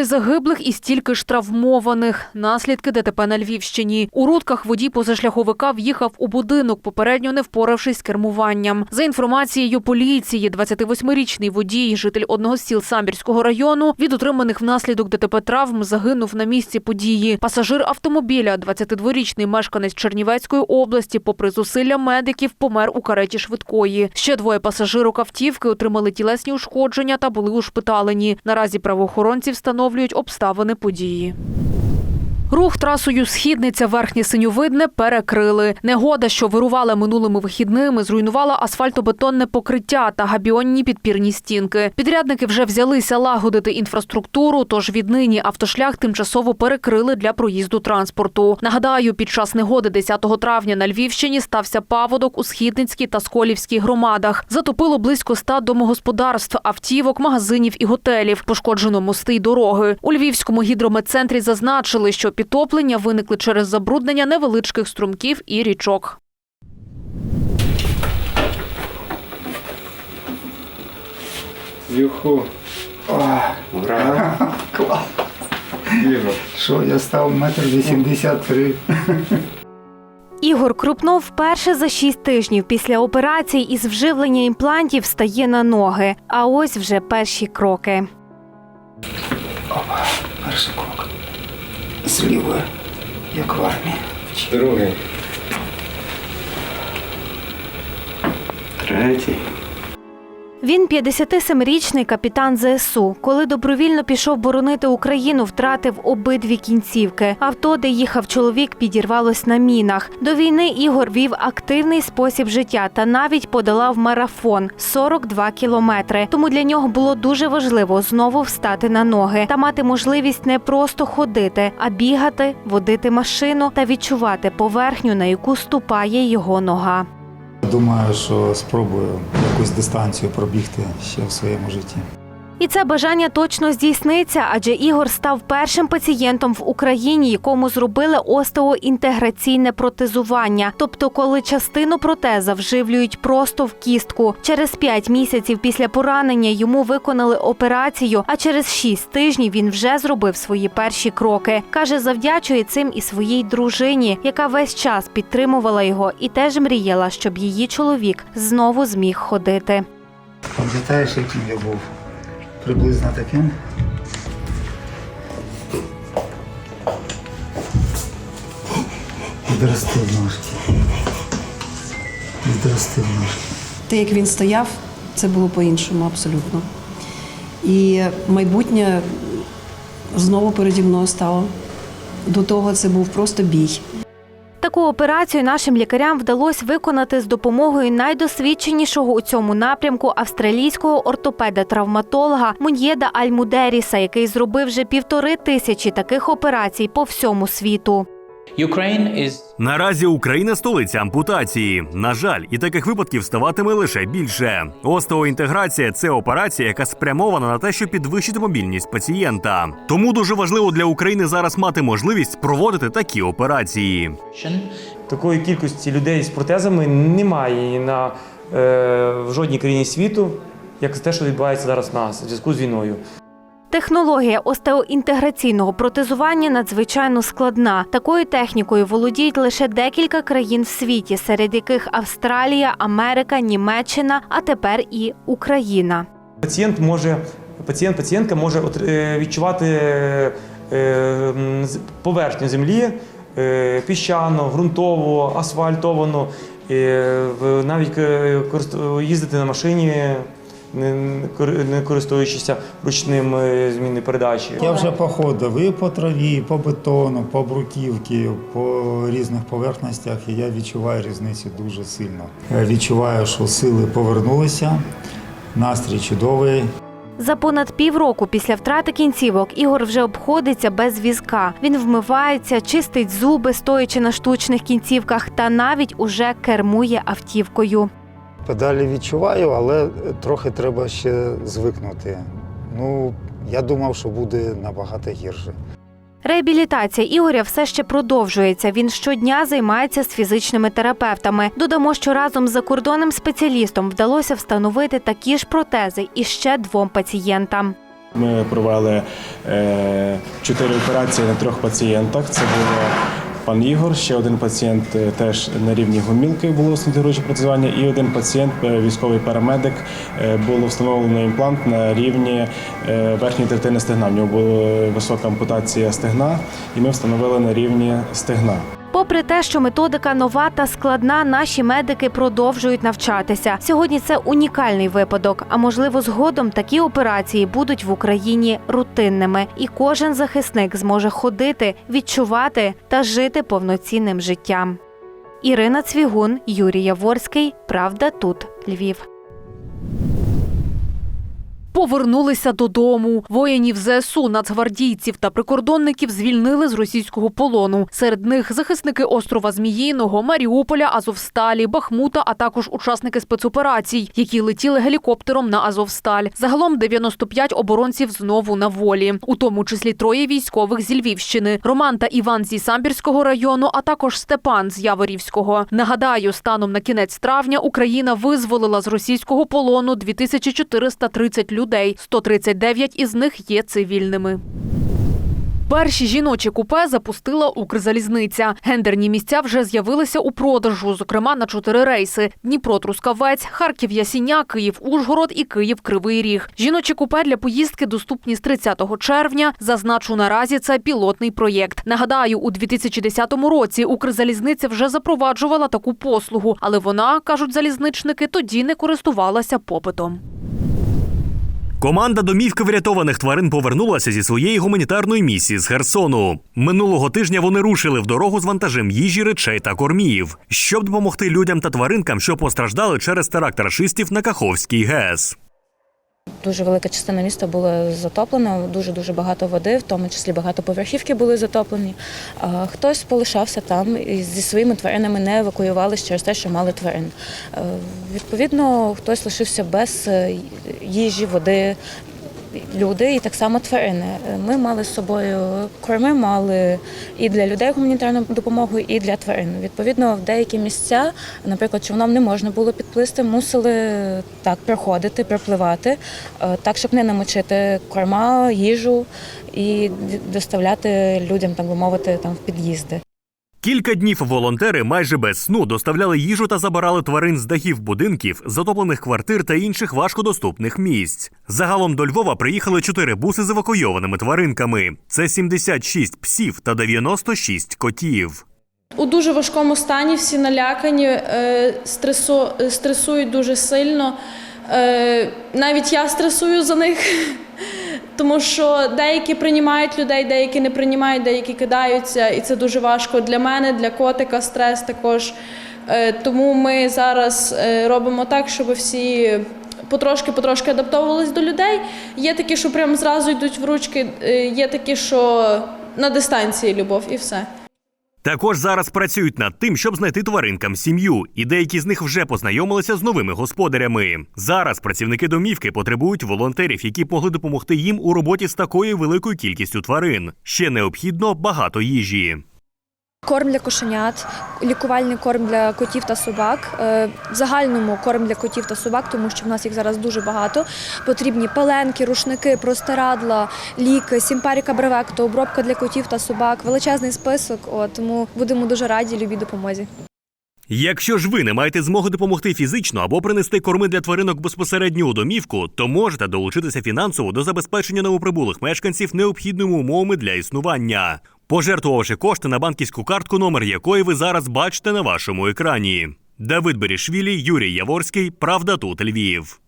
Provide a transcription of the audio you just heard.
Двоє загиблих і стільки ж травмованих. Наслідки ДТП на Львівщині. У Рудках водій позашляховика в'їхав у будинок, попередньо не впоравшись з кермуванням. За інформацією поліції, 28-річний водій, житель одного з сіл Самбірського району, від отриманих внаслідок ДТП травм загинув на місці події. Пасажир автомобіля, 22-річний мешканець Чернівецької області, попри зусилля медиків, помер у кареті швидкої. Ще двоє пасажирок автівки отримали тілесні ушкодження та були ушпиталені. Наразі правоохоронці встановлюють обставини події. Рух трасою Східниця Верхнє Синьовидне перекрили. Негода, що вирувала минулими вихідними, зруйнувала асфальтобетонне покриття та габіонні підпірні стінки. Підрядники вже взялися лагодити інфраструктуру, тож віднині автошлях тимчасово перекрили для проїзду транспорту. Нагадаю, під час негоди 10 травня на Львівщині стався паводок у Східницькій та Сколівській громадах. Затопило близько ста домогосподарств, автівок, магазинів і готелів. Пошкоджено мости й дороги. У Львівському гідрометцентрі зазначили, що підтоплення виникли через забруднення невеличких струмків і річок. Юху. Ура. Клас. Що я став метр вісімдесят три. Ігор Крупнов вперше за шість тижнів після операції із вживлення імплантів стає на ноги. А ось вже перші кроки. Перший крок. З лівої, як в армії. Другий. Третій. Він 57-річний капітан ЗСУ. Коли добровільно пішов боронити Україну, втратив обидві кінцівки. Авто, де їхав чоловік, підірвалось на мінах. До війни Ігор вів активний спосіб життя та навіть подолав марафон 42 кілометри. Тому для нього було дуже важливо знову встати на ноги та мати можливість не просто ходити, а бігати, водити машину та відчувати поверхню, на яку ступає його нога. Думаю, що спробую якусь дистанцію пробігти ще в своєму житті. І це бажання точно здійсниться, адже Ігор став першим пацієнтом в Україні, якому зробили остеоінтеграційне протезування. Тобто, коли частину протеза вживлюють просто в кістку. Через 5 місяців після поранення йому виконали операцію, а через 6 тижнів він вже зробив свої перші кроки. Каже, завдячує цим і своїй дружині, яка весь час підтримувала його і теж мріяла, щоб її чоловік знову зміг ходити. Пам'ятаєш, яким я був? Приблизно таким. Відрости в ножки. Відрости в ножки. Те, як він стояв, це було по-іншому абсолютно. І майбутнє знову переді мною стало. До того це був просто бій. Таку операцію нашим лікарям вдалося виконати з допомогою найдосвідченішого у цьому напрямку австралійського ортопеда-травматолога Муньєда Альмудеріса, який зробив вже півтори тисячі таких операцій по всьому світу. Наразі Україна столиця ампутації. На жаль, і таких випадків ставатиме лише більше. Остеоінтеграція це операція, яка спрямована на те, щоб підвищити мобільність пацієнта. Тому дуже важливо для України зараз мати можливість проводити такі операції. Такої кількості людей з протезами немає на, е, в жодній країні світу, як те, що відбувається зараз в нас у зв'язку з війною. Технологія остеоінтеграційного протезування надзвичайно складна. Такою технікою володіють лише декілька країн в світі, серед яких Австралія, Америка, Німеччина, а тепер і Україна. Пацієнт може, пацієнт, пацієнтка може е, відчувати е, поверхню землі е, піщану, ґрунтову, асфальтовану, навіть їздити на машині, не, користуючися ручним е, змінною передачі. Я вже походив і по траві, і по бетону, по бруківці, по різних поверхностях, і я відчуваю різницю дуже сильно. Я відчуваю, що сили повернулися, настрій чудовий. За понад півроку після втрати кінцівок Ігор вже обходиться без візка. Він вмивається, чистить зуби, стоячи на штучних кінцівках, та навіть уже кермує автівкою. Педалі відчуваю, але трохи треба ще звикнути. Ну, я думав, що буде набагато гірше. Реабілітація Ігоря все ще продовжується. Він щодня займається з фізичними терапевтами. Додамо, що разом з закордонним спеціалістом вдалося встановити такі ж протези і ще двом пацієнтам. Ми провели е, чотири операції на трьох пацієнтах. Це було пан Ігор, ще один пацієнт е, теж на рівні гомілки було стентографічне протезування, і один пацієнт, е, військовий парамедик, е, було встановлено імплант на рівні верхньої третини стегна. В нього була висока ампутація стегна, і ми встановили на рівні стегна. Попри те, що методика нова та складна, наші медики продовжують навчатися. Сьогодні це унікальний випадок. А можливо, згодом такі операції будуть в Україні рутинними, і кожен захисник зможе ходити, відчувати та жити повноцінним життям. Ірина Цвігун, Юрій Яворський. Правда, тут Львів. Повернулися додому. Воїнів ЗСУ, нацгвардійців та прикордонників звільнили з російського полону. Серед них захисники острова Зміїного, Маріуполя, Азовсталі, Бахмута, а також учасники спецоперацій, які летіли гелікоптером на Азовсталь. Загалом 95 оборонців знову на волі, у тому числі троє військових зі Львівщини, Роман та Іван зі Самбірського району, а також Степан з Яворівського. Нагадаю, станом на кінець травня Україна визволила з російського полону 2430 людей. 139 із них є цивільними. Перші жіночі купе запустила Укрзалізниця. Гендерні місця вже з'явилися у продажу, зокрема на чотири рейси: Дніпро, Трускавець, Харків, Ясіня, Київ, Ужгород і Київ, Кривий Ріг. Жіночі купе для поїздки доступні з 30 червня. Зазначу наразі це пілотний проєкт. Нагадаю, у 2010 році Укрзалізниця вже запроваджувала таку послугу, але вона кажуть залізничники, тоді не користувалася попитом. Команда домівки врятованих тварин повернулася зі своєї гуманітарної місії з Херсону. Минулого тижня вони рушили в дорогу з вантажем їжі, речей та кормів, щоб допомогти людям та тваринкам, що постраждали через теракт рашистів на Каховський ГЕС. Дуже велика частина міста була затоплена, дуже дуже багато води, в тому числі багато поверхівки були затоплені. Хтось полишався там і зі своїми тваринами не евакуювалися через те, що мали тварин. Е, Відповідно, хтось лишився без е, їжі, води. Люди і так само тварини. Е, Ми мали з собою корми, мали і для людей гуманітарну допомогу, і для тварин. Відповідно, в деякі місця, наприклад, човном не можна було підплисти, мусили так проходити, пропливати, е, так, щоб не намочити корма, їжу і доставляти людям, так би мовити, там в під'їзди. Кілька днів волонтери майже без сну доставляли їжу та забирали тварин з дахів будинків, затоплених квартир та інших важкодоступних місць. Загалом до Львова приїхали чотири буси з евакуйованими тваринками. Це 76 псів та 96 котів. У дуже важкому стані, всі налякані, е, стресу, е, стресують дуже сильно. Е, Навіть я стресую за них, тому що деякі приймають людей, деякі не приймають, деякі кидаються, і це дуже важко для мене, для котика стрес також. Е, Тому ми зараз е, робимо так, щоб всі потрошки-потрошки адаптовувались до людей. Є такі, що прямо зразу йдуть в ручки, е, є такі, що на дистанції любов і все. Також зараз працюють над тим, щоб знайти тваринкам сім'ю, і деякі з них вже познайомилися з новими господарями. Зараз працівники домівки потребують волонтерів, які б могли допомогти їм у роботі з такою великою кількістю тварин. Ще необхідно багато їжі. Корм для кошенят, лікувальний корм для котів та собак. Е, В загальному корм для котів та собак, тому що в нас їх зараз дуже багато. Потрібні пеленки, рушники, простирадла, ліки, сімпаріка бревекто, обробка для котів та собак, величезний список. От, тому будемо дуже раді любій допомозі. Якщо ж ви не маєте змоги допомогти фізично або принести корми для тваринок безпосередньо у домівку, то можете долучитися фінансово до забезпечення новоприбулих мешканців необхідними умовами для існування, пожертвувавши кошти на банківську картку, номер якої ви зараз бачите на вашому екрані. Давид Берішвілі, Юрій Яворський, Правда, тут Львів.